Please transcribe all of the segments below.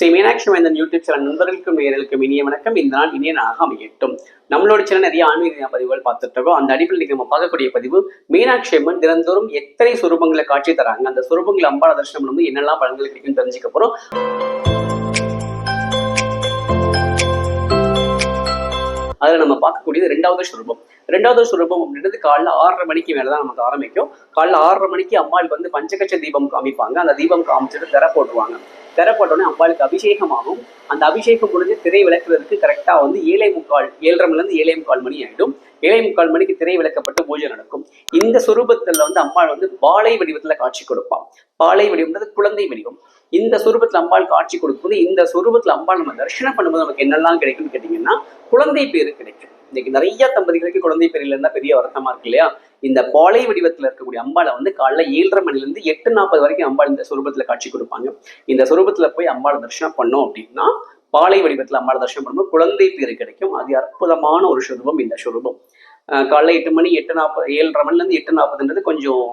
ஸ்ரீ மீனாட்சி மைந்தன் YouTube channel நண்பர்களுக்கும் நேர்களுக்கும் இனிய வணக்கம். இந்த நாள் இனிய நாளாக அமையட்டும். நம்மளோட சேனல் நிறைய ஆன்மீக பதிவுகள் பார்த்துட்டு இருக்கோம். அந்த அடிப்பில் நீங்க நம்ம பார்க்கக்கூடிய பதிவு மீனாட்சி அம்மன் தினந்தோறும் எத்தனை சுரூபங்களை காட்சி தராங்க? அந்த சுரூபங்களை அம்பாள தர்ஷனம் வந்து என்னெல்லாம் பலன்கள் கிடைக்கும் தெரிஞ்சுக்க போறோம். அதுல நம்ம பார்க்கக்கூடியது ரெண்டாவது சுரூபம். ரெண்டாவது சுரூபம் அப்படின்றது காலைல ஆறரை மணிக்கு மேலதான் நமக்கு ஆரம்பிக்கும். காலைல ஆறரை மணிக்கு அம்பாள் வந்து பஞ்சகச்ச தீபம் காமிப்பாங்க. அந்த தீபம் காமிச்சிட்டு திற போட்டுருவாங்க. திற போட்டோடனே அம்பாளுக்கு அபிஷேகம் ஆகும் அந்த அபிஷேகம் முடிஞ்சு திரை விளக்குறதுக்கு கரெக்டா வந்து ஏழை முக்கால் ஏழரை மணில இருந்து ஏழை முக்கால் மணி ஆயிடும். ஏழை முக்கால் மணிக்கு திரை விளக்கப்பட்டு பூஜை நடக்கும். இந்த சுரூபத்துல வந்து அம்பாள் வந்து பாலை வடிவத்துல காட்சி கொடுப்பான் பாலை வடிவம்ன்றது குழந்தை வடிவம். இந்த சுரூபத்துல அம்பாள் காட்சி கொடுக்கும்போது இந்த சுரூபத்துல அம்பாள் நம்ம தரிசனம் பண்ணும்போது நமக்கு என்னெல்லாம் கிடைக்கும்னு கேட்டீங்கன்னா குழந்தை பேரு கிடைக்கும். இன்னைக்கு நிறைய தம்பதிகளுக்கு குழந்தை பேர் இல்லைன்னா பெரிய வருத்தமா இருக்கு இல்லையா? இந்த பாலை வடிவத்துல இருக்கக்கூடிய அம்பாளை வந்து காலைல ஏழரை மணில இருந்து எட்டு நாற்பது வரைக்கும் அம்பாள் இந்த சுரூபத்துல காட்சி கொடுப்பாங்க. இந்த சுரூபத்துல போய் அம்பாளை தரிசனம் பண்ணோம் அப்படின்னா பாலை வடிவத்துல அம்பாளை தரிசனம் பண்ணும்போது குழந்தை பேர் கிடைக்கும். அது அற்புதமான ஒரு சுரூபம் இந்த சுரூபம். காலைல எட்டு மணி எட்டு நாற்பது ஏழரை மணிலேருந்து எட்டு நாற்பதுன்றது கொஞ்சம்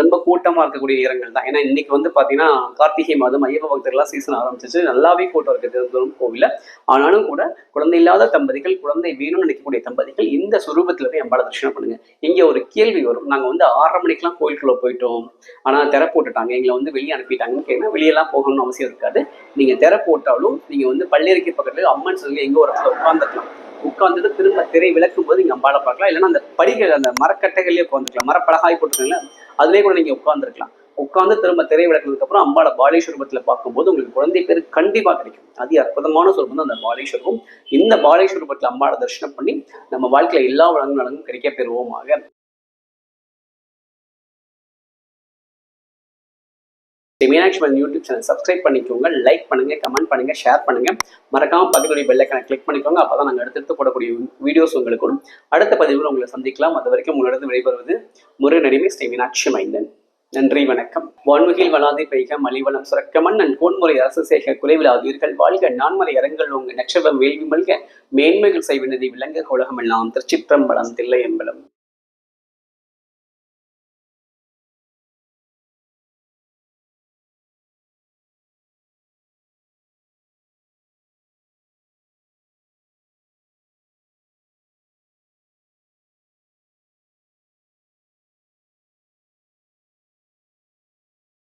ரொம்ப கூட்டமா இருக்கக்கூடிய இடங்கள் தான். ஏன்னா இன்னைக்கு வந்து பாத்தீங்கன்னா கார்த்திகை மாதம் ஐயப்ப பக்தர்கள்லாம் சீசன் ஆரம்பிச்சிச்சு. நல்லாவே கூட்டம் இருக்கு திருவனந்தபுரம் கோவிலில். ஆனாலும் கூட குழந்தை இல்லாத தம்பதிகள் குழந்தை வேணும்னு நினைக்கக்கூடிய தம்பதிகள் இந்த சுரூபத்துல போய் அம்பாளை தரிசனம் பண்ணுங்க. இங்க ஒரு கேள்வி வரும். நாங்க வந்து ஆறரை மணிக்கெல்லாம் கோயிலுக்குள்ள போயிட்டோம். ஆனா திரை போட்டுட்டாங்க. எங்களை வந்து வெளியே அனுப்பிட்டாங்கன்னு கேட்டா வெளியெல்லாம் போகணும்னு அவசியம் இருக்காது. நீங்க திற போட்டாலும் நீங்க வந்து பள்ளியறைக்கு பக்கத்துல அம்மன் சொல்லி எங்க ஒரு இடத்துல உட்காந்துக்கலாம் உட்காந்துட்டு திரும்ப திரை விளக்கும் போது இங்கே அம்பாளை பார்க்கலாம். இல்லைன்னா அந்த படிகள் அந்த மரக்கட்டைகள்லேயே உட்காந்துக்கலாம் மரப்பலகாய் போட்டுருக்கீங்களா அதுலேயே கூட நீங்க உட்காந்துருக்கலாம் உட்காந்து திரும்ப திரை விளக்குனதுக்கு அப்புறம் அம்பாளை பாலேஸ்வரூபத்துல பார்க்கும்போது உங்களுக்கு குழந்தை பேர் கண்டிப்பா கிடைக்கும். அதி அற்புதமான சொரூபம் தான் அந்த பாலேஸ்வரூபம் இந்த பாலேஸ்வரூபத்துல அம்பாளை தரிசனம் பண்ணி நம்ம வாழ்க்கையில எல்லா வளங்களும் நலனும் கிடைக்க பெறுவோமாக. மீனாட்சி மன் யூடியூப் சேனல் சப்ஸ்கிரைப் பண்ணிக்கோங்க லைக் பண்ணுங்க கமெண்ட் பண்ணுங்க ஷேர் பண்ணுங்க. மறக்காம பக்கத்துடைய பெல்லைக்கனை கிளிக் பண்ணிக்கோங்க அப்பதான் நாங்கள் அடுத்தடுத்து போடக்கூடிய வீடியோஸ் உங்களுக்கு வரும். அடுத்த பதிவில் உங்களை சந்திக்கலாம். அது வரைக்கும் உங்களிடம் விடைபெறுவது முருகனடிமை ஸ்ரீ மீனாட்சி மைந்தன் நன்றி வணக்கம். வான்முகில் வளாதி பெய்க மலிவளம் சுரக்கமன் நன் கோன்முறை அரசு சேக குலைவிலாதீர்கள் வாழ்க நான்மறை அரங்கள் உங்க நட்சத்திரம் வேள்வி மல்க மேன்மைகள் செய்வினதி விளங்க உலகமெல்லாம் திருச்சிற்றம்பலம் தில்லை எம்பலம்